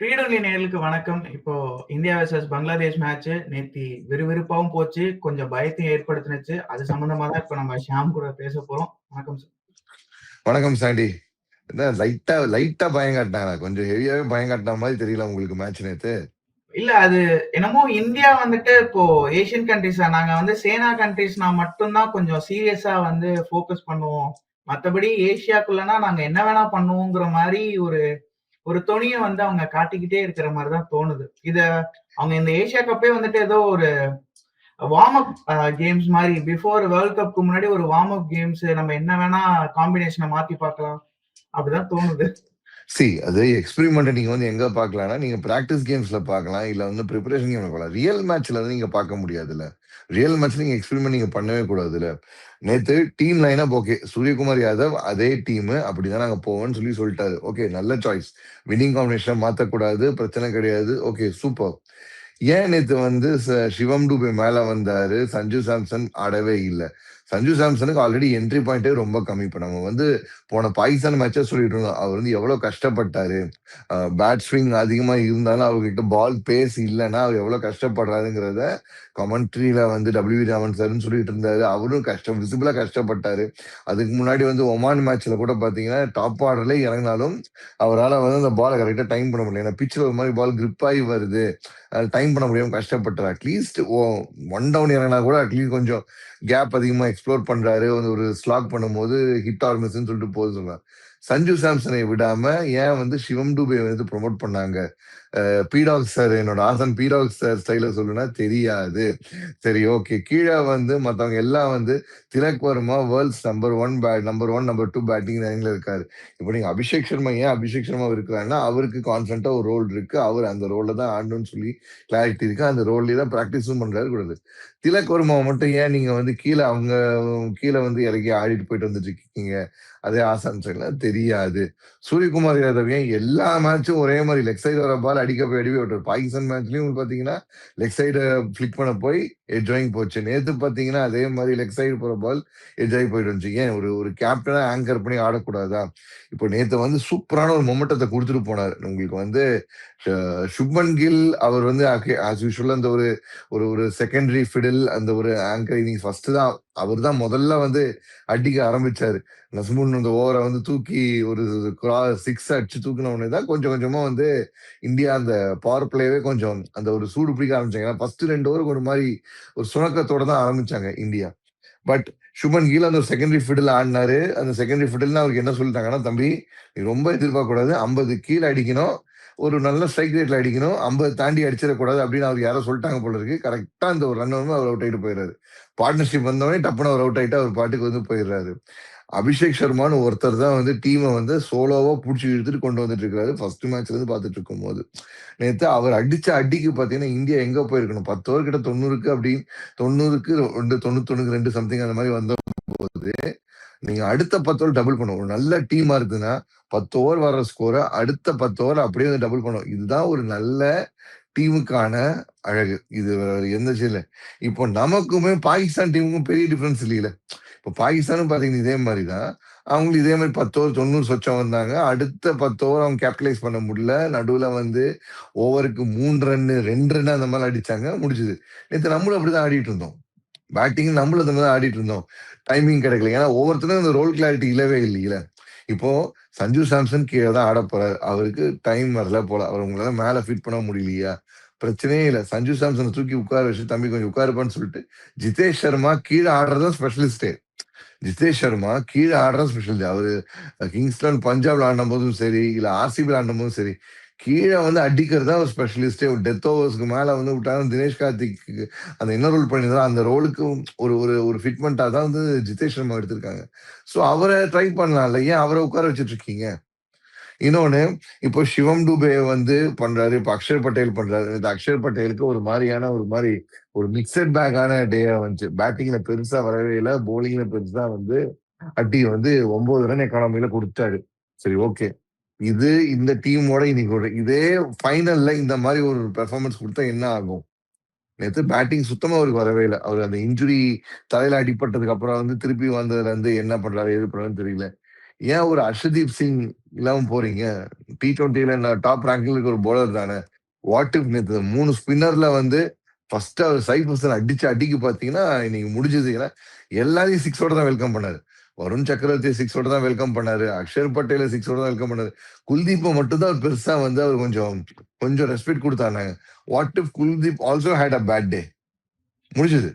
ஃப்ரீடொலி நேயர்களுக்கு வணக்கம். இப்போ இந்தியா வெர்சஸ் பங்களாதேஷ் மேட்ச் நேத்தி விறுவிறுப்பாவும் போச்சு. கொஞ்சம் பயத்தையும் ஏற்படுத்துனுச்சு. அது சம்பந்தமா தான் இப்ப நம்ம ஷியாம் கூட பேச போறோம். வணக்கம். வணக்கம் சாண்டி. லைட்டா லைட்டா பயம் காட்டினாங்களா? கொஞ்சம் ஹெவியாவே பயம் காட்டுன மாரி தெரியல உங்களுக்கு மேட்ச் நேத்து? இல்ல அது என்னமோ இந்தியா வந்துட்டு இப்போ ஏசியன் கண்ட்ரீஸா நாங்க வந்து சேனா கண்ட்ரீஸ்னா மட்டும் தான் கொஞ்சம் சீரியஸா வந்து ஃபோக்கஸ் பண்ணுவோம். மத்தபடி ஏசியாக்குள்ளனா நாங்க என்ன வேணா பண்ணுவோங்கிற மாரி ஒரு ஒரு துணியை வந்து அவங்க காட்டிக்கிட்டே இருக்கிற மாதிரி தான் தோணுது. இத அவங்க இந்த ஏசியா கப்பே வந்துட்டு ஏதோ ஒரு வார்ம் அப் கேம்ஸ் மாதிரி பிஃபோர் வேர்ல்ட் கப்க்கு முன்னாடி ஒரு வார்ம் அப் கேம்ஸ் நம்ம என்ன வேணா காம்பினேஷனை மாத்தி பார்க்கலாம். அப்படிதான் தோணுது. சி அது எக்ஸ்பெரிமெண்ட் நீங்க வந்து எங்க பாக்கலாம்னா நீங்க பிராக்டிஸ் கேம்ஸ்ல பாக்கலாம் இல்ல வந்து ப்ரிப்பரேஷன் கேம்ல பார்க்கலாம். ரியல் மேட்ச்ல வந்து நீங்க பார்க்க முடியாதுல்ல. ரியல் மேட்ச்ல நீங்க எக்ஸ்பெரிமெண்ட் நீங்க பண்ணவே கூடாதுல்ல. நேத்து team lineup okay. Suryakumar Yadav அதே டீம் அப்படிதான் நாங்க போவோம்னு சொல்லி சொல்லிட்டாரு ஓகே நல்ல சாய்ஸ். வின்னிங் காம்பினேஷன் மாத்தக்கூடாது. பிரச்சனை கிடையாது. Okay super. ஏன் நேத்து வந்து சிவம் டூபே மேல வந்தாரு. சஞ்சு சாம்சன் ஆடவே இல்ல. சஞ்சு சாம்சனுக்கு ஆல்ரெடி என்ட்ரி பாயிண்டே ரொம்ப கம்மி. இப்போ நம்ம வந்து போன பாகிஸ்தான் மேட்ச்சே சொல்லிட்டு இருந்தோம். அவர் வந்து எவ்வளோ கஷ்டப்பட்டாரு. பேட் ஸ்விங் அதிகமாக இருந்தாலும் அவர்கிட்ட பால் பேஸ் இல்லைன்னா அவர் எவ்வளோ கஷ்டப்படுறாருங்கிறத கமெண்ட்ரியில வந்து டபிள்யூ ராமன் சார்னு சொல்லிட்டு இருந்தாரு. அவரும் கஷ்டம் விசிபிளாக கஷ்டப்பட்டாரு. அதுக்கு முன்னாடி வந்து ஒமான் மேட்ச்ல கூட பார்த்தீங்கன்னா, டாப் ஆர்டர்ல இறங்கினாலும் அவரால் வந்து அந்த பாலை கரெக்டாக டைம் பண்ண முடியல. ஏன்னா பிச்சில் ஒரு மாதிரி பால் கிரிப் ஆகி வருது. டைம் பண்ண முடியாமல் கஷ்டப்பட்டார் அட்லீஸ்ட் ஒ ஒன் டவுன் இறங்கினா கூட அட்லீஸ்ட் கொஞ்சம் கேப் அதிகமாக எக்ஸ்ப்ளோர் பண்ணுறாரு வந்து ஒரு ஸ்லாக் பண்ணும்போது ஹிட் ஆர் மிஸ்ன்னு சொல்லிட்டு போக சொல்லலாம். சஞ்சு சாம்சனை விடாமல் ஏன் வந்து சிவம் டூபே வந்து ப்ரொமோட் பண்ணாங்க? பீடாக் சார் என்னோட ஆசன் பீடாக் சார் ஸ்டைல சொல்லுனா தெரியாது. சரி ஓகே. கீழே வந்து மற்றவங்க எல்லாம் வந்து Tilak Varma world's number one bat number one number two batting லைன்ல இருக்காரு. இப்ப நீங்க அபிஷேக் சர்மா ஏன் அபிஷேக் சர்மா இருக்கிறாருன்னா, அவருக்கு கான்ஸ்டன்ட்டா ஒரு ரோல் இருக்கு. அவர் அந்த ரோல்ல தான் ஆடணும்னு சொல்லி கிளாரிட்டி இருக்கு. அந்த ரோல்லயே தான் ப்ராக்டிஸும் பண்றாரு கூடாது. திலக் வர்மாவ மட்டும் ஏன் நீங்க வந்து கீழே அவங்க கீழே வந்து இறக்கி ஆடிட்டு போயிட்டு வந்துட்டு இருக்கீங்க? அதே ஆசான் சைடுல தெரியாது. சூரியகுமார் யாதவ் ஏன் எல்லா மேட்சும் ஒரே மாதிரி லெக் சைடு வர பால் அடிக்க போய் அடி விட்டாரு. பாகிஸ்தான் மேட்ச்லயும் பார்த்தீங்கன்னா, லெக் சைடு ஃபிளிக் பண்ண போய் எட்ஜ் போச்சு. நேத்து பார்த்தீங்கன்னா, அதே மாதிரி லெக் சைடு போற பால் எட்ஜாய் போயிட்டு வந்துச்சு. ஏன் ஒரு ஒரு கேப்டனா ஆங்கர் பண்ணி ஆடக்கூடாதா? இப்போ நேத்து வந்து சூப்பரான ஒரு மொமெண்டத்தை கொடுத்துட்டு போனார் உங்களுக்கு வந்து சுப்மன் கில் அவர் வந்து ஆஸ் யூசுவல் அந்த ஒரு ஒரு ஒரு செகண்டரி ஃபிடில் அந்த ஒரு ஆங்கர் இன்னிங்ஸ் ஃபர்ஸ்ட் தான் அவர் தான் முதல்ல வந்து அடிக்க ஆரம்பிச்சாரு. நஸ்முன் அந்த ஓவரை வந்து தூக்கி ஒரு கிரா சிக்ஸ் அடிச்சு தூக்கின உடனே தான் கொஞ்சம் கொஞ்சமா வந்து இந்தியா அந்த பவர் பிளேவே கொஞ்சம் அந்த ஒரு சூடு பிடிக்க ஆரம்பிச்சாங்க. ஏன்னா ஃபர்ஸ்ட் ரெண்டு ஓவருக்கு ஒரு மாதிரி ஒரு சுணக்கத்தோட தான் ஆரம்பிச்சாங்க இந்தியா. பட் சுமன் கீழ அந்த செகண்டரி ஃபிடில் ஆடினாரு அந்த செகண்டரி ஃபிடில்னா அவருக்கு என்ன சொல்லிட்டாங்கன்னா, "தம்பி நீ ரொம்ப எதிர்பார்க்க கூடாது. ஐம்பது கீழே அடிக்கணும். ஒரு நல்ல ஸ்ட்ரைக் ரேட்ல அடிக்கணும். 50 தாண்டி அடிச்சிடக்கூடாது" அப்படின்னு அவர் யாரோ சொல்லிட்டாங்க போல இருக்கு. கரெக்டா அந்த ஒரு ரன் வந்து அவர் அவுட் ஆயிட்டு போயிடுறாரு பார்ட்னர்ஷிப் வந்தவுடனே டப்புன்னு அவர் அவுட் ஆயிட்டு அவர் பாட்டுக்கு வந்து போயிடுறாரு அபிஷேக் சர்மான்னு ஒருத்தர் தான் வந்து டீமை வந்து சோலோவா பிடிச்சி இழுத்துட்டு கொண்டு வந்துட்டு இருக்காரு. ஃபர்ஸ்ட் மேட்ச்ல இருந்து பார்த்துட்டு இருக்கும்போது. நேத்து அவர் அடிச்ச அடிக்கு பார்த்தீங்கன்னா, இந்தியா எங்க போயிருக்கணும்? 10 ஓவர் கிட்ட 90க்கு அப்படி 90க்கு 2 91க்கு 2 சம்திங் அந்த மாதிரி வந்த போது நீங்க அடுத்த 10 ஓவர் டபுள் பண்ணும் ஒரு நல்ல டீமா இருக்குதுன்னா, 10 ஓவர் வர்ற ஸ்கோரை அடுத்த 10 ஓவர் அப்படியே வந்து டபுள் பண்ணும் இதுதான் ஒரு நல்ல டீமுக்கான அழகு. இது எந்த செய்யல இப்போ நமக்குமே பாகிஸ்தான் டீமுக்கும் பெரிய டிஃபரன்ஸ் இல்லையில இப்போ பாகிஸ்தானும் பார்த்தீங்கன்னா இதே மாதிரி தான். அவங்களும் இதே மாதிரி பத்து ஓவர் 90 சொச்சம் வந்தாங்க. அடுத்த 10 ஓவர் அவங்க கேபிட்டலைஸ் பண்ண முடியல. நடுவில் வந்து ஓவருக்கு மூணு ரன்னு, ரெண்டு ரன்னு அந்த மாதிரி அடிச்சாங்க. முடிச்சுது நேற்று நம்மளும் அப்படி தான் ஆடிட்டு இருந்தோம். பேட்டிங் நம்மளும் அந்த மாதிரி தான் ஆடிட்டு இருந்தோம். டைமிங் கிடைக்கல. ஏன்னா ஒவ்வொருத்தரும் அந்த ரோல் கிளாரிட்டி இல்லவே இல்லையில இப்போ சஞ்சு சாம்சன் கீழே தான் ஆடப் போறாரு. அவருக்கு டைம் வரல போல. அவர் உங்களால மேல ஃபிட் பண்ண முடியலையா? பிரச்சனையே இல்லை சஞ்சு சாம்சனை தூக்கி உட்கார வச்சு, "தம்பி கொஞ்சம் உட்காருப்பான்னு" சொல்லிட்டு, ஜிதேஷ் சர்மா கீழே ஆடுறது தான் ஸ்பெஷலிஸ்ட்டே. ஜிதேஷ் சர்மா கீழே ஆடுற ஸ்பெஷலிஸ்ட். அவரு கிங்ஸ்டன் பஞ்சாப்ல ஆடுனபோதும் சரி, இல்ல ஆடும் போதும் சரி, கீழே வந்து அடிக்கிறது தான் ஒரு ஸ்பெஷலிஸ்டே ஒரு டெத் ஓவர்ஸ்க்கு மேலே வந்து விட்டாலும் தினேஷ் கார்த்திக் அந்த என்ன ரோல் பண்ணியிருந்தாரோ அந்த ரோலுக்கு ஒரு ஒரு ஒரு ஃபிட்மெண்ட்டாக தான் வந்து ஜிதேஷ் சர்மா எடுத்திருக்காங்க. ஸோ அவரை ட்ரை பண்ணலாம்ல. ஏன் அவரை உட்கார வச்சுட்டு இருக்கீங்க? இன்னொன்னு, இப்போ சிவம் டூபே வந்து பண்றாரு. இப்ப அக்ஷர் பட்டேல் பண்றாரு. இந்த அக்ஷர் பட்டேலுக்கு ஒரு மாரியான ஒரு மாரி ஒரு மிக்ஸட் பேக்கான டேயா வந்துச்சு. பேட்டிங்ல பெருசா வரவே இல்ல. பவுலிங்ல பெருசா வந்து அடி வந்து 9 ரன் எக்கானமில குடுத்தாரு. சரி ஓகே. இது இந்த டீமோட இன்னைக்கு இதே ஃபைனல்ல இந்த மாரி ஒரு பெர்ஃபார்மன்ஸ் குடுத்தா என்ன ஆகும்? நேத்து பேட்டிங் சுத்தமா அவருக்கு வரவே இல்ல. அவரு அந்த இன்ஜுரி தலையில அடிபட்டதுக்கு அப்புறம் வந்து திருப்பி வந்ததுல இருந்து என்ன பண்றாரு? ஏது பண்றாருன்னு தெரியல. ஏன் ஒரு அர்ஷதீப் சிங் இல்லாம போறீங்க? டி டுவெண்ட்டில டாப் ரேங்க்ல இருக்க ஒரு போலர் தானே. வாட் இஃப் நேற்று மூணு ஸ்பின்னர்ல வந்து ஃபர்ஸ்ட் அவர் சைஃப் ஹசன் அடிச்சு அடிக்கு பாத்தீங்கன்னா இன்னைக்கு முடிஞ்சது. ஏன்னா எல்லாரையும் சிக்ஸோட தான் வெல்கம் பண்ணாரு. வருண் சக்கரவர்த்தி சிக்ஸோட தான் வெல்கம் பண்ணாரு. அக்ஷர் பட்டேல சிக்ஸோட தான் வெல்கம் பண்ணாரு. குல்தீப்பை மட்டும் தான் பெருசா வந்து அவர் கொஞ்சம் கொஞ்சம் ரெஸ்பெக்ட் கொடுத்தாங்க what if Kuldeep also had a bad day முடிஞ்சது.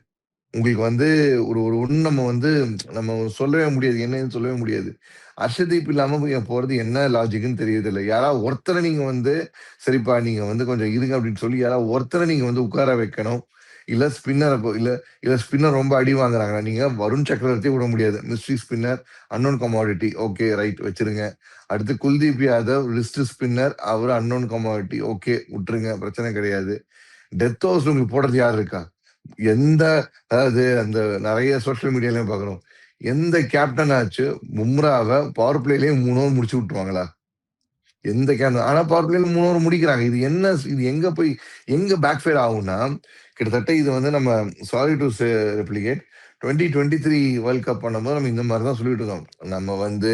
உங்களுக்கு வந்து ஒரு ஒரு ஒன்று நம்ம வந்து நம்ம சொல்லவே முடியாது. என்னன்னு சொல்லவே முடியாது. அர்ஷதீப் இல்லாம போய் போறது என்ன லாஜிக்னு தெரியுது இல்லை யாராவது ஒருத்தரை நீங்க வந்து சரிப்பா நீங்க வந்து கொஞ்சம் இருங்க அப்படின்னு சொல்லி யாராவது ஒருத்தரை நீங்க வந்து உட்கார வைக்கணும். இல்ல ஸ்பின்னர் இல்ல இல்ல ஸ்பின்னர் ரொம்ப அடி வாங்குறாங்க நீங்க வருண் சக்கரவர்த்தி விட முடியாது. Mystery spinner unknown commodity okay right வச்சிருங்க. அடுத்து குல்தீப் யாதவ் ரிஸ்ட் ஸ்பின்னர் அவர் அன்னோன் கமாடிட்டி ஓகே விட்டுருங்க பிரச்சனை கிடையாது. டெத் ஹவுஸ் உங்களுக்கு போடுறது யார் இருக்கா? எந்த அதாவது அந்த நிறைய சோஷியல் மீடியாலயும் பாக்குறோம் எந்த கேப்டன் ஆச்சு மும்ராவை பவர் பிளேலயும் மூணு ஓவர் முடிச்சு விட்டுருவாங்களா? எந்த கேப்டன் ஆனா பவர் பிளேல மூணு ஓவர் முடிக்கிறாங்க. இது என்ன இது எங்க போய் எங்க பேக் ஃபயர் ஆகும்னா கிட்டத்தட்ட இது வந்து நம்ம sorry to replicate twenty twenty three world cup பண்ணும்போது நம்ம இந்த மாதிரி தான் சொல்லிட்டு இருக்கோம். நம்ம வந்து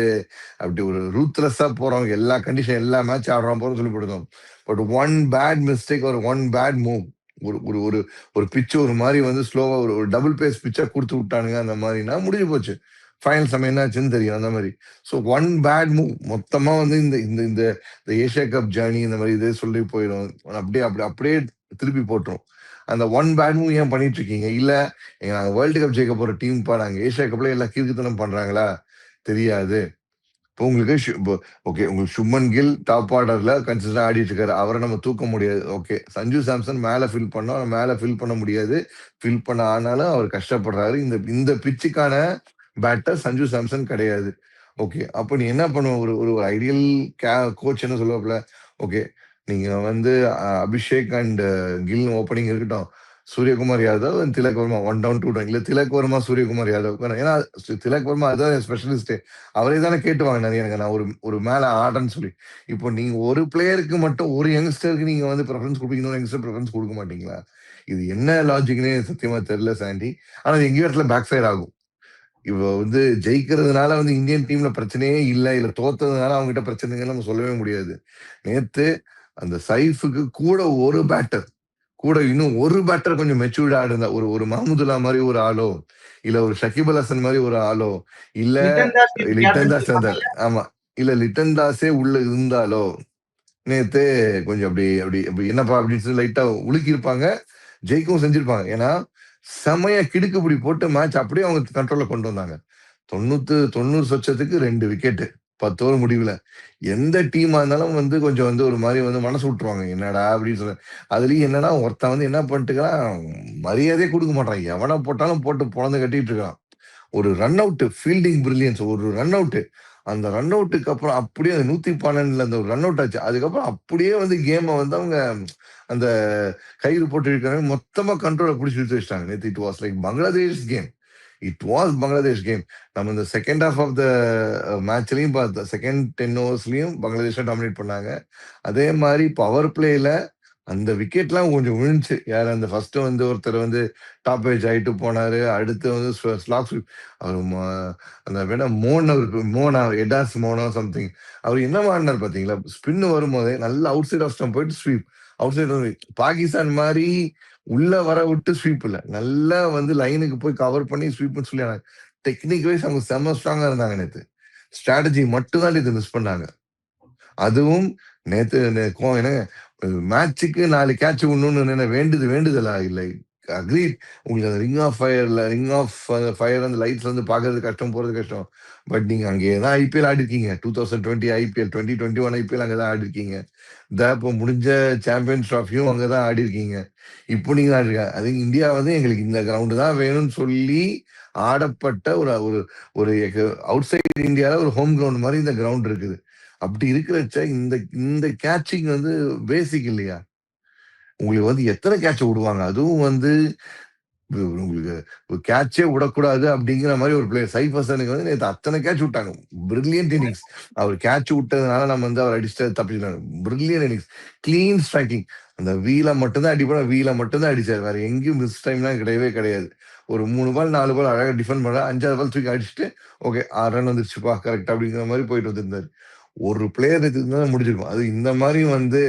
அப்படி ஒரு ரூத்லெஸ்ஸா போறோம் எல்லா கண்டிஷன் எல்லா மேட்ச் ஆடுறோம் போறோம் சொல்லி போட்டுருக்கோம் பட் ஒன் பேட் மிஸ்டேக் ஒரு ஒன் பேட் மூவ் ஒரு ஒரு ஒரு ஒரு பிச்சு ஒரு மாதிரி வந்து ஸ்லோவா ஒரு ஒரு டபுள் பேஸ் பிச்சா கொடுத்து விட்டானுங்க அந்த மாதிரினா முடிஞ்சு போச்சு. ஃபைனல் சமயம் என்னாச்சுன்னு தெரியும் அந்த மாதிரி. ஸோ ஒன் பேட் மூவ் மொத்தமா வந்து இந்த இந்த இந்த இந்த ஏஷியா கப் ஜேர்னி இந்த மாதிரி இதே சொல்லி போயிடும். அப்படியே அப்படி அப்படியே திருப்பி போட்டுரும். அந்த ஒன் பேட் மூவ் ஏன் பண்ணிட்டு இருக்கீங்க? இல்லை எங்க வேர்ல்டு கப் ஜெயிக்க போற டீம் பாடாங்க ஏஷியா கப்ல எல்லாம் கீர்த்தனம் பண்றாங்களா? தெரியாது. இப்போ உங்களுக்கு ஓகே உங்களுக்கு சுமன் கில் டாப் ஆர்டர்ல கன்சிஸ்டா ஆடிட்டு இருக்காரு. அவரை நம்ம தூக்க முடியாது. ஓகே சஞ்சு சாம்சன் மேல ஃபில் பண்ணோம். மேல ஃபில் பண்ண முடியாது. ஃபில் பண்ண ஆனாலும் அவர் கஷ்டப்படுறாரு. இந்த இந்த பிச்சுக்கான பேட்டர் சஞ்சு சாம்சன் கிடையாது. ஓகே அப்போ நீ என்ன பண்ணுவோம் ஒரு ஒரு ஐடியல் கோச் என்ன சொல்லுவாப்ல ஓகே நீங்க வந்து அபிஷேக் அண்ட் கில் ஓப்பனிங் இருக்கட்டும். Suryakumar Yadav and Tilak Varma one down two down இல்ல திலக் வர்மா சூரியகுமார் யாதவ். ஏன்னா திலக் வர்மா அதான் ஸ்பெஷலிஸ்ட் அவரே தானே கேட்டு வாங்கினாரு. எனக்கு நான் ஒரு ஒரு மேல ஆடுறேன்னு சொல்லி. இப்போ நீங்க ஒரு பிளேயருக்கு மட்டும் ஒரு யங்ஸ்டருக்கு நீங்க வந்து ப்ரெஃபரன்ஸ் கொடுப்பீங்க. யங்ஸ்டர் ப்ரெஃபரன்ஸ் கொடுக்க மாட்டீங்களா? இது என்ன லாஜிக்னே சத்தியமா தெரியல சாண்டி ஆனா இது இடத்துல பேக் சைட் ஆகும். இப்போ வந்து ஜெயிக்கிறதுனால வந்து இந்தியன் டீம்ல பிரச்சனையே இல்லை இல்ல தோத்ததுனால அவங்ககிட்ட பிரச்சனைங்க பிரச்சனைகள் நம்ம சொல்லவே முடியாது. நேத்து அந்த சைஃபுக்கு கூட ஒரு பேட்டர் கூட இன்னும் ஒரு பேட்டர் கொஞ்சம் மெச்சூர்டா இருந்தா ஒரு ஒரு மஹமுதுல்லா மாதிரி ஒரு ஆளோ இல்ல ஒரு ஷகிப் அல் ஹசன் மாதிரி ஒரு ஆளோ இல்ல லிட்டன் தாஸ் ஆமா. இல்ல லிட்டன் தாஸே உள்ள இருந்தாலோ நேத்து கொஞ்சம் அப்படி அப்படி அப்படி என்னப்பா அப்படின்னு சொல்லி லைட்டா உலுக்கி இருப்பாங்க ஜெயிக்கவும் செஞ்சிருப்பாங்க. ஏன்னா செமைய கிடுக்குப்பிடி போட்டு மேட்ச் அப்படியே அவங்க கண்ட்ரோல்ல கொண்டு வந்தாங்க. தொண்ணூத்து தொண்ணூறு சொச்சத்துக்கு ரெண்டு விக்கெட் பத்து ஓவர் முடிவில். எந்த டீமாக இருந்தாலும் வந்து கொஞ்சம் வந்து ஒரு மாதிரி வந்து மனசு விட்டுருவாங்க. என்னடா? அப்படின்னு சொல்ல. அதுலேயும் என்னன்னா ஒருத்தன் வந்து என்ன பண்ணிட்டுக்கிறான் மரியாதையே கொடுக்க மாட்டான் எவனை போட்டாலும் போட்டு பிறந்து கட்டிட்டு இருக்கான். ஒரு ரன் அவுட்டு ஃபீல்டிங் பிரில்லியன்ஸ் ஒரு ரன் அவுட்டு அந்த ரன் அவுட்டுக்கு அப்புறம் அப்படியே அந்த நூற்றி பன்னெண்டுல அந்த ஒரு ரன் அவுட் ஆச்சு. அதுக்கப்புறம் அப்படியே வந்து கேமை வந்து அவங்க அந்த கயிறு போட்டு இருக்கிறவங்க மொத்தமாக கண்ட்ரோலை பிடிச்சி எடுத்து வச்சிட்டாங்க. நேற்று it was like Bangladesh game it was Bangladesh game நம்ம இந்த செகண்ட் ஹாஃப் ஆஃப் த மேட்ச்லையும் பார்த்தோம் செகண்ட் டென் ஓவர்ஸ்லையும் பங்களாதேஷை டாமினேட் பண்ணாங்க. அதே மாதிரி பவர் பிளேல அந்த விக்கெட்லாம் கொஞ்சம் விழுந்துச்சு. யார் அந்த ஃபர்ஸ்ட் வந்து ஒருத்தர் வந்து டாப் ஏஜ் ஆகிட்டு போனார். அடுத்து வந்து ஸ்லாக் அவர் அந்த வேணா மோன் அவர் மோனா எடாஸ் மோனோ சம்திங் அவர் என்ன மாடினார் பார்த்தீங்களா? ஸ்பின் வரும்போதே நல்ல அவுட் சைட் ஆஃப் ஸ்டம் போயிட்டு ஸ்வீப் அவுட் சைட் பாகிஸ்தான் மாதிரி உள்ள வர விட்டு ஸ்வீப் நல்லா வந்து லைனுக்கு போய் கவர் பண்ணி ஸ்வீப்னு சொல்லி டெக்னிக் வைஸ் அவங்க செம்ம ஸ்ட்ராங்கா இருந்தாங்க நேத்து. ஸ்ட்ராட்டஜி மட்டும் தான் இது மிஸ் பண்ணாங்க. அதுவும் நேத்து கோ- என்ன மேட்சுக்கு நாலு கேட்ச் விடணும்னு என்ன வேண்டுது வேண்டுதலா இல்லை. அக்ரி உங்களுக்கு அந்த ரிங் ஆஃப் ஃபயர்ல ரிங் ஆஃப் ஃபயர் அந்த லைட்ஸ் வந்து பாக்குறது கஷ்டம் போறது கஷ்டம். பட் நீங்க அங்கே தான் ஐபிஎல் ஆடி இருக்கீங்க two thousand twenty IPL twenty twenty one IPL அங்கதான் ஆடி இருக்கீங்க இந்த இப்போ முடிஞ்ச சாம்பியன்ஸ் ட்ராஃபியும் அங்கதான் ஆடி இருக்கீங்க இப்போ நீங்க ஆடி இருக்கீங்க அது இந்தியா வந்து எங்களுக்கு இந்த கிரவுண்டு தான் வேணும்னு சொல்லி ஆடப்பட்ட ஒரு ஒரு ஒரு அவுட் சைடு இந்தியாவில் ஒரு ஹோம் கிரவுண்ட் மாதிரி இந்த கிரவுண்ட் இருக்குது. அப்படி இருக்கிறச்ச இந்த இந்த கேட்சிங் வந்து பேசிக் இல்லையா? உங்களுக்கு வந்து எத்தனை கேட்ச் விடுவாங்க அதுவும் வந்து உங்களுக்கு ஒரு கேட்ச்சே விடக்கூடாது அப்படிங்கிற மாரி ஒரு பிளேயர். சைஃப் ஹசனுக்கு வந்து நேத்து அத்தன கேட்ச் விட்டாங்க. Brilliant innings. அவர் கேட்ச் விட்டதுனால நம்ம வந்து அவர் அடிச்சுட்டு தப்பிச்சுட்டாங்க. Brilliant innings. Clean striking. அந்த வீல மட்டும் தான் அடிப்பாரு. வீல மட்டும் தான் அடிச்சாரு. வேற எங்கேயும் மிஸ் டைம்லாம் கிடையவே கிடையாது. ஒரு 3 பால் 4 பால் அழகா டிஃபெண்ட் பண்ணாரு. 5வது பால் தூக்கி அடிச்சுட்டு, ஓகே 6 ரன் வந்துருச்சுப்பா கரெக்ட் அப்படிங்கிற மாரி போயிட்டு வந்திருந்தாரு. ஒரு பிளேயர் இருந்திருந்தா முடிஞ்சிருக்கும். அது இந்த மாரி வந்து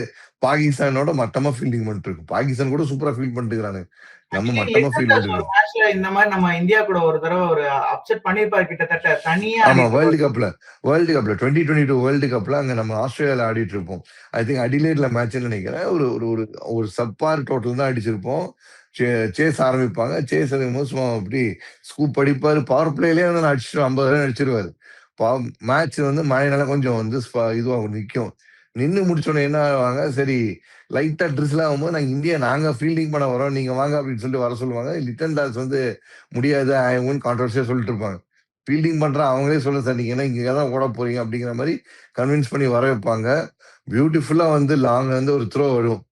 பாகிஸ்தானோட மட்டமா ஃபீல்டிங் பண்ணிட்டுருக்கு. பாகிஸ்தான் கூட சூப்பரா ஃபீல்ட் பண்ணிட்டுருக்கானுங்க. நம்ம மட்டமா பண்ணிட்டுருக்கோம். மேட்ச்ல இந்த மாரி நம்ம இந்தியா கூட ஒரு தடவ ஒரு அப்செட் பண்ணியிருப்பாரு கிட்டத்தட்ட. தனியா ஆமா. வேர்ல்டு. கப்ல வேர்ல்டு கப்ல 2022 வேர்ல்டு கப்ல அங்க நம்ம ஆஸ்திரேலியால ஆடிட்டு இருப்போம். ஐ திங்க் அடிலேட்ல மேட்ச்ன்னு நெனைக்கிறேன். ஒரு ஒரு ஒரு சப்பார் டோட்டல் தான் அடிச்சிருப்போம். சேஸ் ஆரம்பிப்பாங்க. சேஸ் எடுக்கும்போது சும்மா அப்படி ஸ்கூப் அடிப்பாரு. பவர் பிளேலயே வந்து அடிச்சுட்டு 50 ரன் அடிச்சிருவாரு. மேட்ச் வந்து மழைனால கொஞ்சம் வந்து ஸ்ப இதுவாகும் நின்று நின்னு என்ன ஆவாங்க, சரி லைட்டா ட்ரிஸ்ல் ஆகும்போது நாங்க இந்தியா நாங்க ஃபீல்டிங் பண்ண வரோம். நீங்க வாங்க அப்படின்னு சொல்லிட்டு வர சொல்லுவாங்க. லிட்டன் தாஸ் வந்து முடியாது அவங்கன்னு கான்ட்ரவர்சியா சொல்லிட்டு இருப்பாங்க. ஃபீல்டிங் பண்ற அவங்களே சொல்ல சார் நீங்க என்ன தான் ஓட போறீங்க அப்படிங்கிற மாதிரி கன்வின்ஸ் பண்ணி வர வைப்பாங்க. பியூட்டிஃபுல்லா வந்து லாங் வந்து ஒரு த்ரோ வரும்.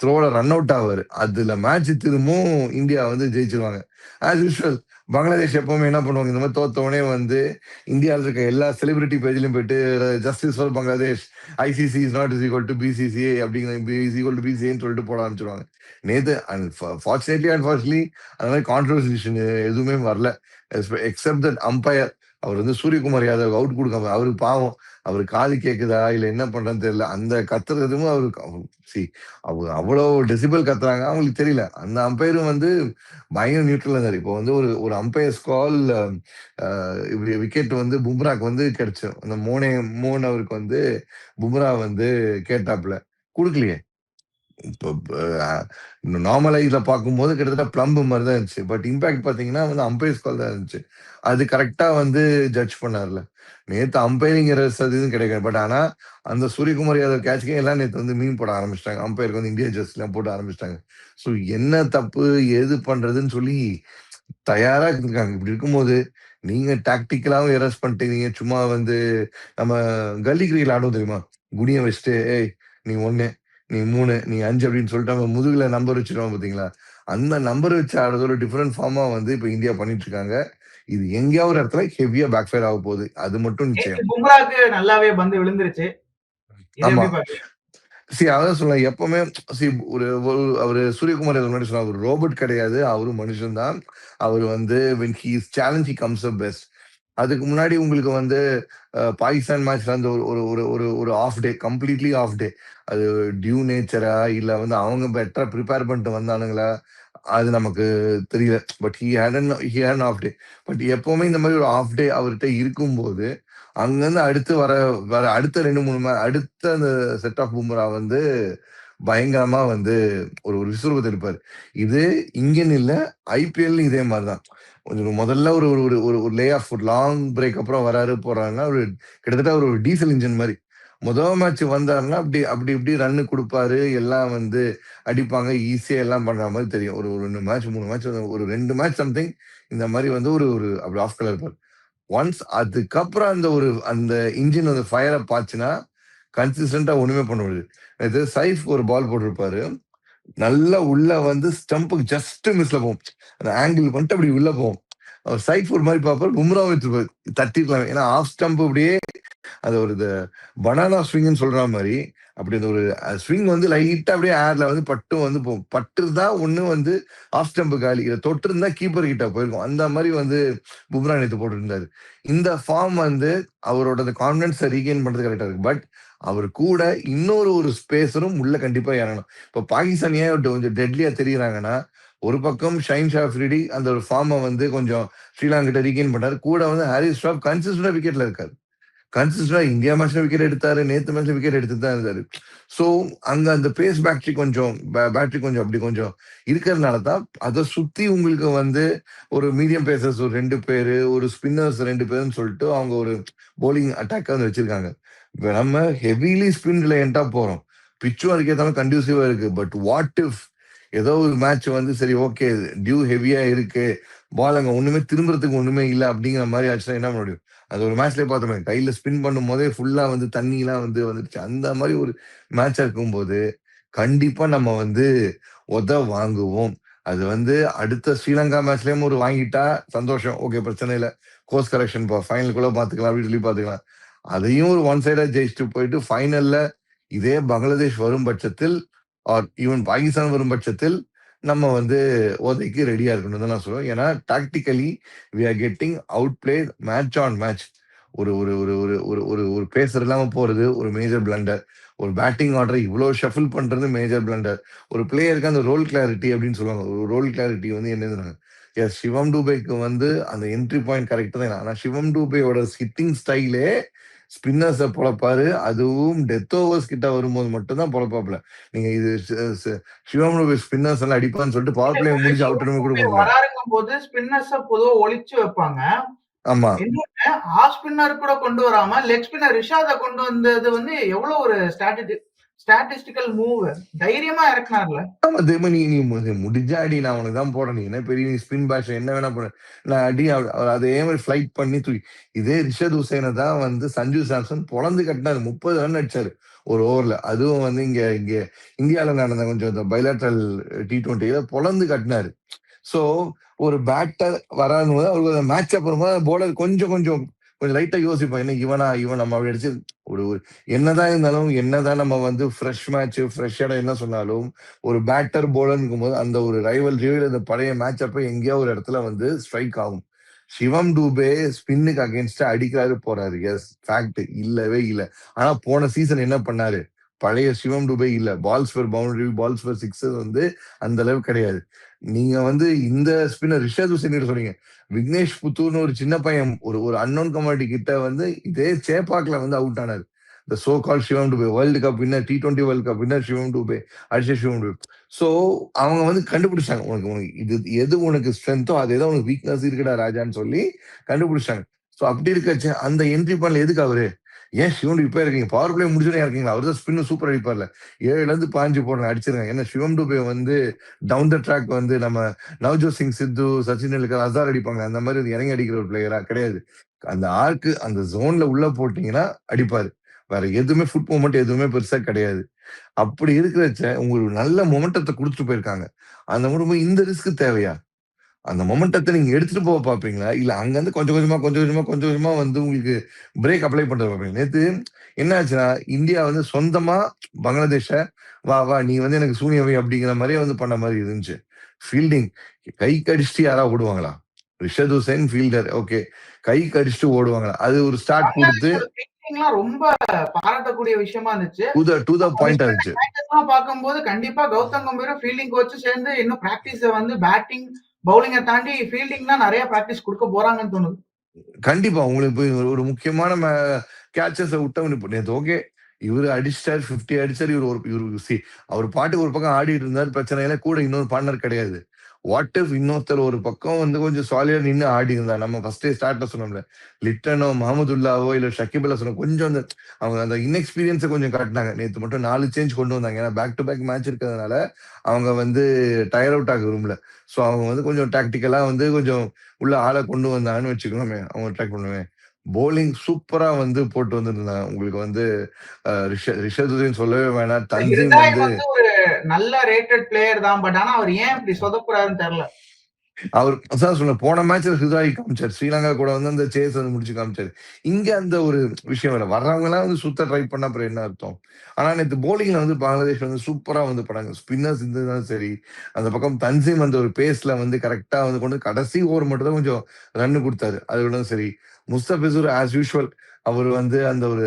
த்ரோல ரன் அவுட் ஆவாரு. அதுல மேட்ச் திரும்பவும் இந்தியா வந்து ஜெயிச்சிருவாங்க ஆஸ் யூஸ்வல் பங்களாதேஷ் எப்பவுமே என்ன பண்ணுவாங்க, இந்த மாதிரி தோத்த வந்து இந்தியாவில் இருக்க எல்லா செலிபிரிட்டி பேஜ்லயும் போயிட்டு justice for Bangladesh, ICC is not is equal to BCCI அப்படிங்கிற இஸ் ஈக்குவல் டு பிசிஏன்னு சொல்லிட்டு போட ஆரம்பிச்சிருவாங்க நேத்து அண்ட் ஃபா ஃபார்ச்சுனேட்லி அன்ஃபார்ச்சுனேட்லி அந்த மாதிரி கான்ட்ரவர்சேஷன் எதுவுமே வரல. எக்ஸப்ட் எக்ஸெப்ட் தட் அம்பயர் அவர் வந்து சூரியகுமார் யாதவ் அவுட் கொடுக்காம அவருக்கு பாவம். அவர் காது கேக்குதா? இல்ல என்ன பண்றான்னு தெரியல. அந்த கத்துறதும் அவருக்கு சி அவர் அவ்வளோ டெசிபிள் கத்துறாங்க. அவங்களுக்கு தெரியல. அந்த அம்பையரும் வந்து பயங்கர நியூட்ரலாக இருந்தாரு. இப்போ வந்து ஒரு ஒரு அம்பையர்ஸ் கால் இப்படி விக்கெட் வந்து பும்ராக்கு வந்து கிடைச்சோம் அந்த மோனே மோன் அவருக்கு வந்து பும்ரா வந்து கேட்டாப்ல. குடுக்கலையே. இப்போ ப பார்க்கும்போது கிட்டத்தட்ட பிளம்பு மாதிரி தான் இருந்துச்சு. பட் இம்பாக்ட் பார்த்தீங்கன்னா வந்து அம்பையர்ஸ் கால் தான் இருந்துச்சு. அது கரெக்டாக வந்து ஜட்ஜ் பண்ணார்ல. நேற்று அம்பயரிங் எரர்ஸ் அது இதுன்னு கிடைக்காது பட் ஆனால் அந்த சூரியகுமார் யாதவ் கேட்ச்க்கே எல்லாம் நேற்று வந்து மீன் போட ஆரம்பிச்சிட்டாங்க அம்பையருக்கு வந்து இந்தியா ஜஸ்ட்லாம் போட ஆரம்பிச்சிட்டாங்க ஸோ என்ன தப்பு? எது பண்ணுறதுன்னு சொல்லி தயாராக இருக்காங்க. இப்படி இருக்கும்போது நீங்க டாக்டிக்கலாவும் எரஸ்ட் பண்ணிட்டீங்க. சும்மா வந்து நம்ம கல்லி கிரிக்கெட் ஆடும் தெரியுமா? குடியை வச்சுட்டு ஏய் நீ ஒன்று நீ 3 நீ 5 அப்படின்னு சொல்லிட்டு அவங்க முதுகுல நம்பர் வச்சுருவாங்க பார்த்தீங்களா? அந்த நம்பர் வச்சு ஆடுறது ஒரு டிஃபரண்ட் ஃபார்மா வந்து இப்ப இந்தியா பண்ணிட்டு இருக்காங்க. இது எங்கேயாவது ஒரு இடத்துல ஹெவியா பேக் ஃபயர் ஆக போகுது. அது மட்டும் நிச்சயம். பும்ராக்கு நல்லாவே பந்து விழுந்துருச்சு. ஆமா. எப்படி பார்க்குறீங்க? சி அதான் சொல்றேன். எப்பவுமே சி ஒரு அவரு சூரியகுமார் யாதவ் முன்னாடி சொன்னாரு. அவரு ரோபோட் கிடையாது. அவரும் மனுஷன் தான். அவரு வந்து when he is challenge he comes up best. அதுக்கு முன்னாடி உங்களுக்கு வந்து பாகிஸ்தான் மேட்ச்ல அந்த ஒரு ஒரு ஒரு ஒரு ஒரு off day completely off day. அது டியூ நேச்சரா இல்ல வந்து அவங்க பெட்டரா ப்ரிப்பேர் பண்ணிட்டு வந்தானுங்களா? அது நமக்கு தெரியல. But he had an he had off day. But எப்பவுமே இந்த மாதிரி ஒரு ஆஃப் டே அவர்கிட்ட இருக்கும்போது, அங்கேருந்து அடுத்து வர வர அடுத்த ரெண்டு மூணு அடுத்த அந்த செட் ஆஃப் பூமரா வந்து பயங்கரமா வந்து ஒரு ஒரு விஸ்வரூபத்த இருப்பார் இது இங்கன்னு இல்லை ஐபிஎல்லும் இதே மாதிரிதான் தான். முதல்ல ஒரு ஒரு ஒரு ஒரு ஒரு லே ஆஃப் ஒரு லாங் பிரேக் அப்புறம் வராரு, போறாருன்னா ஒரு கிட்டத்தட்ட ஒரு டீசல் இன்ஜின் மாதிரி முதல் மேட்ச் வந்தாருன்னா அப்படி அப்படி இப்படி ரன் கொடுப்பாரு எல்லாம் வந்து அடிப்பாங்க. ஈஸியா எல்லாம் பண்ற மாதிரி தெரியும். ஒரு ரெண்டு மேட்ச், மூணு மேட்ச் ஒரு ரெண்டு மேட்ச் சம்திங் இந்த மாதிரி வந்து ஒரு ஒரு அப்படி ஆஃப் கலர் இருப்பார் ஒன்ஸ் அதுக்கப்புறம் அந்த ஒரு அந்த இன்ஜின் வந்து ஃபயரை பாச்சுன்னா கன்சிஸ்டண்டா ஒண்ணுமே பண்ண முடியாது. நேத்து சைஃப் ஒரு பால் போட்டிருப்பாரு. நல்லா உள்ள வந்து ஸ்டம்புக்கு ஜஸ்ட் மிஸ்ல போவோம் அந்த ஆங்கிள் பண்ணிட்டு அப்படி உள்ள போவோம் அவர் சைட் ஃபுட் மாதிரி பார்ப்பார் பும்ரா எடுத்துருப்பாரு. தட்டிருக்கலாம். ஏன்னா ஆஃப் ஸ்டம்ப் அப்படியே அது ஒரு இது பனானா ஸ்விங்னு சொல்ற மாதிரி அப்படி அந்த ஒரு ஸ்விங் வந்து லைட்டா அப்படியே ஏர்ல வந்து பட்டும் வந்து போகும். பட்டிருந்தா ஒண்ணு வந்து ஆஃப் ஸ்டம்ப் காலி. இத தொட்டிருந்தா கீப்பர் கிட்ட போயிருக்கும். அந்த மாதிரி வந்து பும்ரா நேத்து போட்டிருந்தாரு. இந்த ஃபார்ம் வந்து அவரோட அந்த கான்ஃபிடன்ஸ ரீகெயின் பண்றது கரெக்டா இருக்கு. பட் அவர் கூட இன்னொரு ஒரு ஸ்பேஸரும் உள்ள கண்டிப்பா இறங்கணும். இப்ப பாகிஸ்தான் ஏன் கொஞ்சம் டெட்லியா தெரியுறாங்கன்னா ஒரு பக்கம் ஷைன் ஷாஃப்ரிடி அந்த ஒரு ஃபார்மை வந்து கொஞ்சம் ஸ்ரீலங்கிட்ட ரீகெயின் பண்ணாரு. கூட வந்து ஹாரிஸ் ஷாப் கன்சிஸ்டன்ட்டா விக்கெட்ல இருக்காரு. கன்சிஸ்டன்ட்டா இந்தியா மேட்ச்ல விக்கெட் எடுத்தாரு. நேத்து மேட்ச்ல விக்கெட் எடுத்து தான் இருந்தாரு. ஸோ அங்க அந்த பேஸ் பேட்டரி கொஞ்சம் பேட்டரி கொஞ்சம் அப்படி கொஞ்சம் இருக்கிறதுனால தான் அதை சுத்தி உங்களுக்கு வந்து ஒரு மீடியம் பேசர்ஸ் ஒரு ரெண்டு பேரு, ஒரு ஸ்பின்னர்ஸ் ரெண்டு பேருன்னு சொல்லிட்டு அவங்க ஒரு பவுலிங் அட்டாக் வந்து வச்சிருக்காங்க. இப்ப நம்ம ஹெவிலி ஸ்பின் ரிலையண்டா போறோம். பிச்சும் அதுக்கேத்த கண்டியூசிவா இருக்கு. பட் வாட் இஃப் ஏதோ ஒரு மேட்ச் வந்து சரி ஓகே டியூ ஹெவியா இருக்கு. பால் அங்க ஒண்ணுமே திரும்புறதுக்கு ஒண்ணுமே இல்ல அப்படிங்கிற மாதிரி ஆச்சுன்னா என்ன பண்ண முடியும்? அது ஒரு மேட்ச்லேயே பார்த்தோமே. கையில ஸ்பின் பண்ணும் போதே ஃபுல்லா வந்து தண்ணிலாம் வந்து வந்துருச்சு. அந்த மாதிரி ஒரு மேட்ச்சா இருக்கும்போது, கண்டிப்பா நம்ம வந்து உத வாங்குவோம். அது வந்து அடுத்த ஸ்ரீலங்கா மேட்ச்லயும் ஒரு வாங்கிட்டா சந்தோஷம் ஓகே பிரச்சனை இல்லை கோர்ஸ் கரெக்ஷன் ஃபைனலுக்குள்ள பாத்துக்கலாம் அப்படின்னு சொல்லி பாத்துக்கலாம் அதையும் ஒரு ஒன் சைடா ஜெயிச்சுட்டு போயிட்டு ஃபைனல்ல இதே பங்களாதேஷ் வரும் பட்சத்தில் ஆர் ஈவன் பாகிஸ்தான் வரும் பட்சத்தில் நம்ம வந்து ஓதைக்கு ரெடியா இருக்கணும் தான் நான் சொல்லுவேன். ஏன்னா tactically we are getting out play match on match ஒரு ஒரு ஒரு ஒரு ஒரு ஒரு ஒரு பேசர் இல்லாம போறது ஒரு மேஜர் பிளண்டர் ஒரு பேட்டிங் ஆர்டர் இவ்வளவு ஷஃபில் பண்றது மேஜர் பிளண்டர் ஒரு பிளேயருக்கு அந்த ரோல் கிளாரிட்டி அப்படின்னு சொல்லுவாங்க. ஒரு ரோல் கிளாரிட்டி வந்து என்னதுனாங்க எஸ் சிவம் டூபேக்கு வந்து அந்த என்ட்ரி பாயிண்ட் கரெக்டாக தான். ஆனால் சிவம் டூபேயோட ஹிட்டிங் ஸ்டைலே ஸ்பின்னர்ஸை பொழப்பாரு. அதுவும் டெத் ஓவர்ஸ் கிட்ட வரும்போது மட்டும்தான் பொழப்பாப்ல நீங்க இது சி- சி- சிவம் டூபே ஸ்பின்னர்ஸ் எல்லாம் அடிப்பான்னு சொல்லிட்டு பவர் பிளே முடிஞ்சு அவுட் கூட கொடுக்க முடியாது வராருங்கும் போது ஸ்பின்னர்ஸ பொதுவா ஒளிச்சு வைப்பாங்க. ஆமா. ஆஃப் ஸ்பின்னர் கூட கொண்டு வராம லெக் ஸ்பின்னர் ரிஷாத கொண்டு வந்தது வந்து எவ்வளவு ஒரு ஸ்டாட்டிஸ்டிக்கல் மூவ் தைரியமா இறக்குனார்ல? ஆமா திரும்ப நீ நீ முடிஞ்சாடி முடிஞ்சா அடி நான் உனக்கு தான் போடணும் நீ என்ன பெரிய நீ ஸ்பின் பேஷ் என்ன வேணா போட. நான் அடி அவர் அதே மாதிரி ஃபிளைட் பண்ணி தூக்கி. இதே ரிஷத் ஹுசேனை தான் வந்து சஞ்சு சாம்சன் பொழந்து கட்டினாரு. முப்பது ரன் அடிச்சாரு ஒரு ஓவர்ல அதுவும் வந்து இங்க இங்க இந்தியால நடந்த கொஞ்சம் இந்த பைலாட்ரல் டி டுவெண்ட்டில பொழந்து கட்டினாரு. சோ ஒரு பேட்டர் வரான்னு போது அவருக்கு மேட்ச் அப்புறமா போலர் கொஞ்சம் கொஞ்சம் கொஞ்சம் லைட்டா யோசிப்போம். என்ன இவனா இவன் நம்ம அப்படி அடிச்சு ஒரு என்னதான் இருந்தாலும் என்னதான் நம்ம வந்து ஃப்ரெஷ் மேட்ச் ஃப்ரெஷ் இடம் என்ன சொன்னாலும் ஒரு பேட்டர் போலருங்கும் போது அந்த ஒரு ரைவல் ரிவியூல இந்த பழைய மேட்ச் அப்ப எங்கேயோ ஒரு இடத்துல வந்து ஸ்ட்ரைக் ஆகும். சிவம் டூபே ஸ்பின்னுக்கு அகேன்ஸ்டா அடிக்கிறாரு போறாரு. எஸ் ஃபேக்ட் இல்லவே இல்லை. ஆனா போன சீசன் என்ன பண்ணாரு? பழைய சிவம் டுபை இல்ல. Balls for boundary balls for six வந்து அந்த அளவு கிடையாது. நீங்க வந்து இந்த ஸ்பின்னர் ரிஷாத் ஹுசேன் சொன்னீங்க. விக்னேஷ் புத்தூர்னு ஒரு சின்ன பையன் ஒரு ஒரு அன்னோன் கமாடி கிட்ட வந்து இதே சேப்பாக்ல வந்து அவுட் ஆனார். இந்த so called Shivam Dube world cup winner T twenty world cup winner Shivam Dube அடிச்ச சிவம் டுபே. ஸோ அவங்க வந்து கண்டுபிடிச்சாங்க. உனக்கு உனக்கு இது எது உனக்கு ஸ்ட்ரென்த்தோ அது ஏதோ உனக்கு வீக்னஸ் இருக்குடா ராஜான்னு சொல்லி கண்டுபிடிச்சாங்க. ஸோ அப்படி இருக்கச்சு அந்த என்ட்ரி பண்ணல எதுக்கு அவரு? ஏன் சிவன் இப்போ இருக்கீங்க? பவர் பிளே முடிச்சுட்டே இருக்கீங்களா அவர் தான் ஸ்பின்னு சூப்பர் அடிப்பார்ல ஏழுல இருந்து பாஞ்சு போடலாம் அடிச்சிருங்க. ஏன்னா சிவம் டுபே வந்து டவுன் த ட்ராக் வந்து நம்ம நவ்ஜோத் சிங் சித்து சச்சின் டெண்டுல்கர் அசார் அடிப்பாங்க. அந்த மாதிரி வந்து இறங்கி அடிக்கிற ஒரு பிளேயரா கிடையாது. அந்த ஆர்க்கு அந்த ஜோன்ல உள்ள போட்டீங்கன்னா அடிப்பாரு. வேற எதுவுமே ஃபுட் மூமெண்ட் எதுவுமே பெருசா கிடையாது. அப்படி இருக்கிறச்ச உங்களுக்கு நல்ல மொமெண்டத்தை கொடுத்துட்டு போயிருக்காங்க. அந்த மூலமா இந்த ரிஸ்க் தேவையா? அந்த மொமெண்டத்தை நீங்க எடுத்துட்டு போக பாப்பீங்களா இல்ல அங்க இருந்து கொஞ்சம் கொஞ்சமா கொஞ்சம் கொஞ்சமா கொஞ்சம் கொஞ்சமா வந்து உங்களுக்கு பிரேக் அப்ளை பண்றது பாப்பீங்க நேத்து என்ன ஆச்சுன்னா இந்தியா வந்து சொந்தமா பங்களாதேஷ வா வா நீ வந்து எனக்கு சூனியவை அப்படிங்கிற மாதிரியே வந்து பண்ண மாதிரி இருந்துச்சு. ஃபீல்டிங் கை கடிச்சிட்டு யாரா ஓடுவாங்களா? ரிஷத் ஹுசைன் ஃபீல்டர் ஓகே கை கடிச்சிட்டு ஓடுவாங்களா? அது ஒரு ஸ்டார்ட் கொடுத்து ரொம்ப பாராட்டக்கூடிய விஷயமா இருந்துச்சு. To the to the point இருந்துச்சு. பார்க்கும்போது கண்டிப்பா கௌதம் கம்பீரும் ஃபீல்டிங் கோச் சேர்ந்து இன்னும் பிராக்டிஸ் வந்து பேட்டிங் பவுலிங்கை தாண்டி ஃபீல்டிங் தான் நிறைய பிராக்டிஸ் கொடுக்க போறாங்கன்னு தோணுது. கண்டிப்பா உங்களுக்கு ஒரு- முக்கியமான கேச்சஸை விட்டவன் நேற்று ஓகே இவரு அடிச்சிட்டார் 50 அடிச்சார் இவர் ஒரு இவரு சி அவர் பாட்டுக்கு ஒரு பக்கம் ஆடிட்டு இருந்தார் பிரச்சனை இல்லை கூட இன்னொரு பார்ட்னர் கிடையாது. வாட் இஃப் இன்னொருத்தர் ஒரு பக்கம் வந்து கொஞ்சம் சாலியா நின்று ஆடி இருந்தா நம்ம ஃபர்ஸ்டே ஸ்டார்ட்ல சொன்னோம்ல. லிட்டனோ மஹமதுல்லாவோ இல்ல ஷக்கிபுல்லா சொன்னோம் கொஞ்சம் அந்த அவங்க அந்த இன்எக்ஸ்பீரியன்ஸை கொஞ்சம் காட்டினாங்க. நேற்று மட்டும் நாலு சேஞ்ச் கொண்டு வந்தாங்க. ஏன்னா பேக் டு பேக் மேட்ச் இருக்கிறதுனால அவங்க வந்து டயர் அவுட் ஆக விரும்பல ஸோ அவங்க வந்து கொஞ்சம் டாக்டிக்கலா வந்து கொஞ்சம் உள்ள ஆளை கொண்டு வந்தாங்கன்னு வச்சுக்கோமே அவங்க ட்ராக் பண்ணுவேன் போலிங் சூப்பரா வந்து போட்டு வந்திருந்தாங்க. உங்களுக்கு வந்து ரிஷ- ரிஷத் ஹுசைன் சொல்லவே வேணாம். இருந்தாலும் வந்து நல்ல ரேட்டட் பிளேயர் தான் பட் ஆனா அவர் ஏன் இப்படி சொதப்புறாருன்னு தெரியல. அவர் அதான் சொல்ல போன மேட்ச்ல ஹிதாயி காமிச்சார். ஸ்ரீலங்கா கூட வந்து அந்த சேஸ் வந்து முடிச்சு காமிச்சாரு. இங்க அந்த ஒரு விஷயம் வேற வர்றவங்க எல்லாம் வந்து சுத்த ட்ரை பண்ண அப்புறம் என்ன அர்த்தம்? ஆனா நேற்று போலிங்ல வந்து பங்களாதேஷ் வந்து சூப்பரா வந்து படாங்க ஸ்பின்னர்ஸ் இருந்ததுதான் சரி அந்த பக்கம் தன்சீம் அந்த ஒரு பேஸ்ல வந்து கரெக்டா வந்து கொண்டு கடைசி ஓவர் மட்டும் தான் கொஞ்சம் ரன் கொடுத்தாரு. அது விட சரி. முஸ்தபிசூர் ஆஸ் யூஷுவல் அவர் வந்து அந்த ஒரு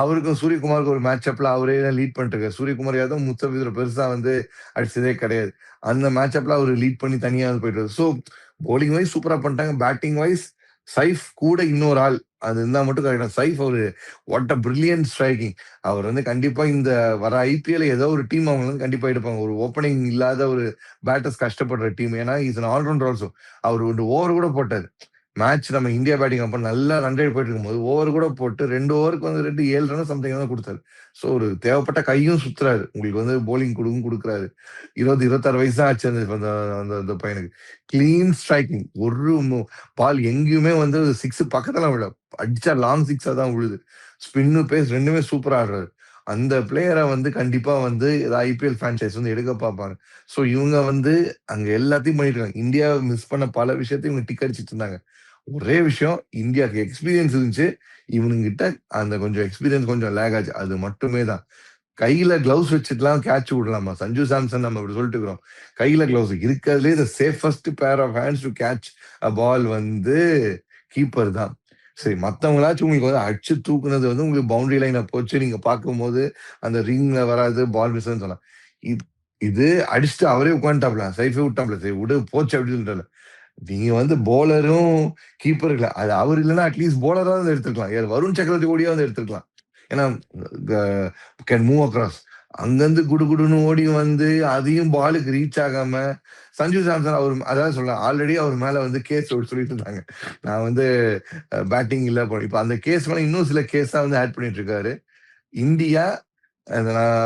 அவருக்கும் சூரியகுமாருக்கு ஒரு மேட்ச் அப்ல அவரே லீட் பண்ணிட்டு சூரியகுமார் யாதவ் முஸ்தபிசூர் பெருசா வந்து அடிச்சதே கிடையாது. அந்த மேட்ச் அப்ல அவர் லீட் பண்ணி தனியா வந்து போயிட்டு ஸோ போலிங் வைஸ் சூப்பரா பண்ணிட்டாங்க. பேட்டிங் வைஸ் சைஃப் கூட இன்னொரு ஆள். அது இருந்தா மட்டும் கரெக்டா சைஃப் அவரு வாட் அ பிரில்லியன் ஸ்ட்ரைக்கிங் அவர் வந்து கண்டிப்பா இந்த வர ஐபிஎல் ஏதோ ஒரு டீம் அவங்க வந்து கண்டிப்பா எடுப்பாங்க. ஒரு ஓப்பனிங் இல்லாத ஒரு பேட்டர்ஸ் கஷ்டப்படுற டீம் ஏன்னா இஸ் ஆல்ரவுண்டர் ஆல்சோ அவர் ஒரு ஓவர் கூட போட்டாரு. மேட்ச் நம்ம இந்தியா பேட்டிங் அப்போ நல்லா ரன் ரேட் போயிட்டு இருக்கும்போது ஓவர் கூட போட்டு ரெண்டு ஓவருக்கு வந்து ரெண்டு ஏழு ரன் சம்திங் தான் கொடுத்தாரு. ஸோ ஒரு தேவைப்பட்ட கையும் சுத்துறாரு. உங்களுக்கு வந்து போலிங் கொடுக்கும் கொடுக்குறாரு. இருபது இருபத்தாறு வயசு தான் ஆச்சு அந்த அந்த அந்த பையனுக்கு. கிளீன் ஸ்ட்ரைக்கிங் ஒரு பால் எங்கேயுமே வந்து சிக்ஸ் பக்கத்துல விழ அடிச்சா லாங் சிக்ஸா தான் விழுது. ஸ்பின்னு பேஸ் ரெண்டுமே சூப்பராக ஆடுறாரு. அந்த பிளேயரை வந்து கண்டிப்பா வந்து ஐபிஎல் பிரான்ச்சைஸ் வந்து எடுக்க பார்ப்பாங்க. ஸோ இவங்க வந்து அங்க எல்லாத்தையும் பண்ணிட்டு இருக்காங்க. இந்தியா மிஸ் பண்ண பல விஷயத்தையும் இவங்க டிக் அடிச்சிட்டு இருந்தாங்க. ஒரே விஷயம் இந்தியாவுக்கு எக்ஸ்பீரியன்ஸ் இருந்துச்சு. இவனுங்கிட்ட அந்த கொஞ்சம் எக்ஸ்பீரியன்ஸ் கொஞ்சம் லேக் ஆச்சு. அது மட்டுமே தான். கையில கிளவுஸ் வச்சுட்டுலாம் கேட்ச் விடலாமா? சஞ்சு சாம்சன் நம்ம இப்படி சொல்லிட்டு இருக்கிறோம். கையில கிளவுஸ் இருக்கிறதுலே the safest pair of hands to catch a ball வந்து கீப்பர் தான். சரி மத்தவங்களாச்சும் உங்களுக்கு வந்து அடிச்சு தூக்குனது வந்து உங்களுக்கு பவுண்டரி லைனை போச்சு நீங்க பார்க்கும்போது அந்த ரிங்ல வராது பால் மிஸ்ன்னு சொல்லலாம். இது இது அடிச்சுட்டு அவரே உட்காந்துட்டாப்ல. சைஃபே விட்டாப்ல. சரி விடு போச்சு அப்படின்னு சொல்லல நீங்க வந்து போலரும் கீப்பர் இல்ல. அது அவர் இல்லைன்னா அட்லீஸ்ட் போலரா வந்து எடுத்துக்கலாம் வருண் சக்கரவர்த்தி ஓடியாவது எடுத்துக்கலாம் ஏன்னா க கேன் மூவ் அக்ராஸ். அங்கருந்து குடுகுடுன்னு ஓடி வந்து அதையும் பாலுக்கு ரீச் ஆகாம சஞ்சு சாம்சன் அவர் அதான் சொல்ல ஆல்ரெடி அவர் மேல வந்து கேஸ் சொல்லிட்டு இருந்தாங்க. நான் வந்து பேட்டிங் இல்ல போ இப்ப அந்த கேஸ் மேல இன்னும் சில கேஸ் தான் வந்து ஆட் பண்ணிட்டு இருக்காரு. இந்தியா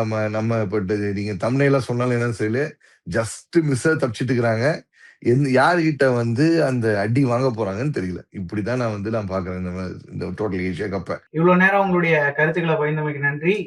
நம்ம நம்ம இப்ப நீங்க தம்ப்நெயிலா சொன்னாலும் என்னன்னு தெரியல. ஜஸ்ட் மிஸ்ஸா தப்பிச்சுட்டு இருக்கிறாங்க. எந்த யார்கிட்ட வந்து அந்த அடி வாங்க போறாங்கன்னு தெரியல. இப்படிதான் நான் வந்து நான் பாக்குறேன் இந்த இந்த டோட்டல் ஏஷியா கப்ப. இவ்வளவு நேரம் உங்களுடைய கருத்துக்களை பகிர்ந்தமைக்கு நன்றி.